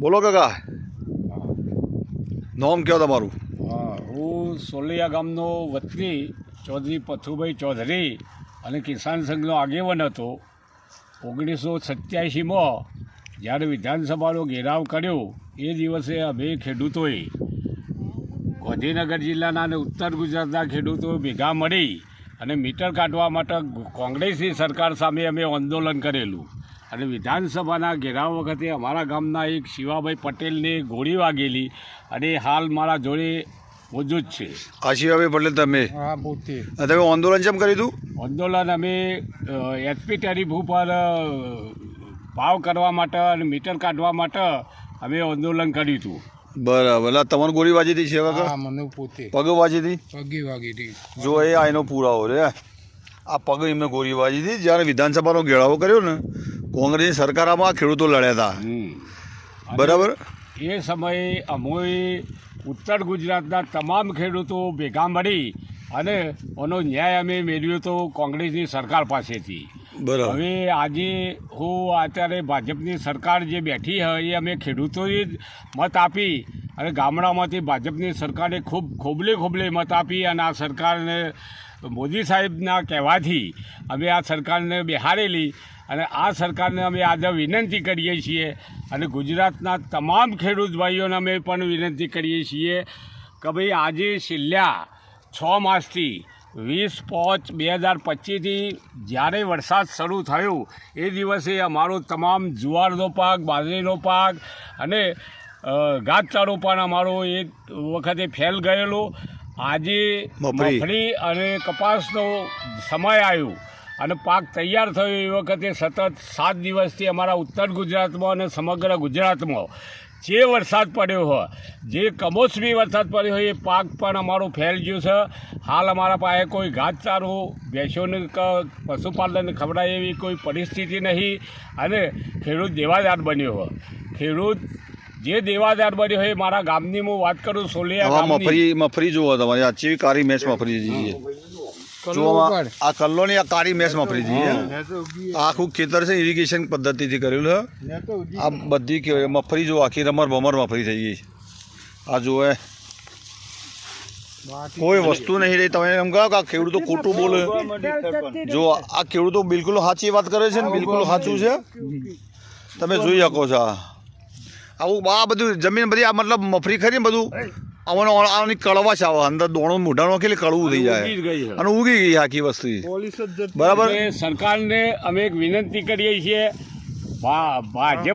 બોલો કાકા. નોમ કયો તમારું? હા હું સોલિયા ગામનો વતની ચૌધરી પથુભાઈ ચૌધરી અને કિસાન સંઘનો આગેવાન હતો. ઓગણીસો સત્યાસીમાં જ્યારે વિધાનસભાનો ઘેરાવ કર્યો એ દિવસે અમે ખેડૂતોએ ગાંધીનગર જિલ્લાના અને ઉત્તર ગુજરાતના ખેડૂતો ભેગા મળી અને મીટર કાઢવા માટે કોંગ્રેસની સરકાર સામે અમે આંદોલન કરેલું. અને વિધાનસભાના ઘેરાવ વખતે અમારા ગામના એક શિવાભાઈ પટેલને ગોળી વાગેલી અને હાલ મારા જોડે મોજૂદ છે. આશીભાઈ પટેલ તમે? હા પોતે તમે આંદોલન જેમ કર્યું હતું? આંદોલન અમે એચપી ટેરિફ ઉપર ભાવ કરવા માટે અને મીટર કાઢવા માટે અમે આંદોલન કર્યું હતું. બરાબર. એટલે તમારે ગોળી વાજી હતી સેવા હા મને પોતે. પગ વાજી હતી? પગી વાગી હતી. જો એ આ એનો પુરાવો રે આ પગ એમને ગોળી વાજી હતી જ્યારે વિધાનસભાનો ઘેરાવો કર્યો ને કોંગ્રેસની સરકારમાં ખેડૂતો લડ્યા હતા. બરાબર? એ સમયે અમોએ ઉત્તર ગુજરાતના તમામ ખેડૂતો ભેગા મળી અને એનો ન્યાય અમે મેળવ્યો તો કોંગ્રેસની સરકાર પાસેથી. બરાબર. હવે આજે હું અત્યારે ભાજપની સરકાર જે બેઠી હોય એ અમે ખેડૂતોએ જ મત આપી અને ગામડામાંથી ભાજપની સરકારે ખૂબ ખોબલે ખોબલે મત આપી અને આ સરકારને મોદી સાહેબના કહેવાથી અમે આ સરકારને બેહારેલી અને આ સરકારને અમે આજે વિનંતી કરીએ છીએ અને ગુજરાતના તમામ ખેડૂત ભાઈઓને અમે પણ વિનંતી કરીએ છીએ કે ભાઈ આજે છેલ્લા છ માસથી વીસ પાંચ બે હજાર પચીસથી જ્યારે વરસાદ શરૂ થયો એ દિવસે અમારો તમામ જુવારનો પાક, બાજરીનો પાક અને ઘાસચારો પણ અમારો એ વખતે ફેલ ગયેલો. આજે મગફળી. અને કપાસનો સમય આવ્યો અને પાક તૈયાર થયો એ વખતે સતત સાત દિવસથી અમારા ઉત્તર ગુજરાતમાં અને સમગ્ર ગુજરાતમાં જે વરસાદ પડ્યો હોય જે કમોસમી વરસાદ પડ્યો હોય એ પાક પણ અમારો ફેલ ગયો છે. હાલ અમારા પાસે કોઈ ઘાસચારો ભેંસોને પશુપાલનને ખવડાય એવી કોઈ પરિસ્થિતિ નહીં અને ખેડૂત દેવાદાર બન્યો હોય. ખેડૂત જે દેવાદાર બન્યો હોય મારા ગામની હું વાત કરું સોલિયા મફરી મફરી જુઓ તમારી આ કારી કાળી મેચ મફરી જઈએ આ કલ્લોની આ કાળી મેચ મફરી જઈએ આખું ખેતર છે ઇરિગેશન પદ્ધતિથી કરેલું છે. આ બધી કહેવાય મફરી જુઓ આખી રમર બમર મફરી થઈ ગઈ આ જુએ કોઈ વસ્તુ નહીં રહી તમે એમ કહો કે આ ખેડૂતો ખોટું બોલે. જો આ ખેડૂતો બિલકુલ સાચી વાત કરે છે ને બિલકુલ સાચું છે. તમે જોઈ શકો છો આ. આવું આ બધું જમીન બધી આ મતલબ મફરી ખરી ને બધું? આવાનો આની કડવાશ આવે અંદર દોણો મોઢા નાખેલી કડવું થઈ જાય. છે. અને ઉગી ગઈ આખી વસ્તુ. બરાબર? સરકારને અમે એક વિનંતી કરીએ છીએ ભાજપ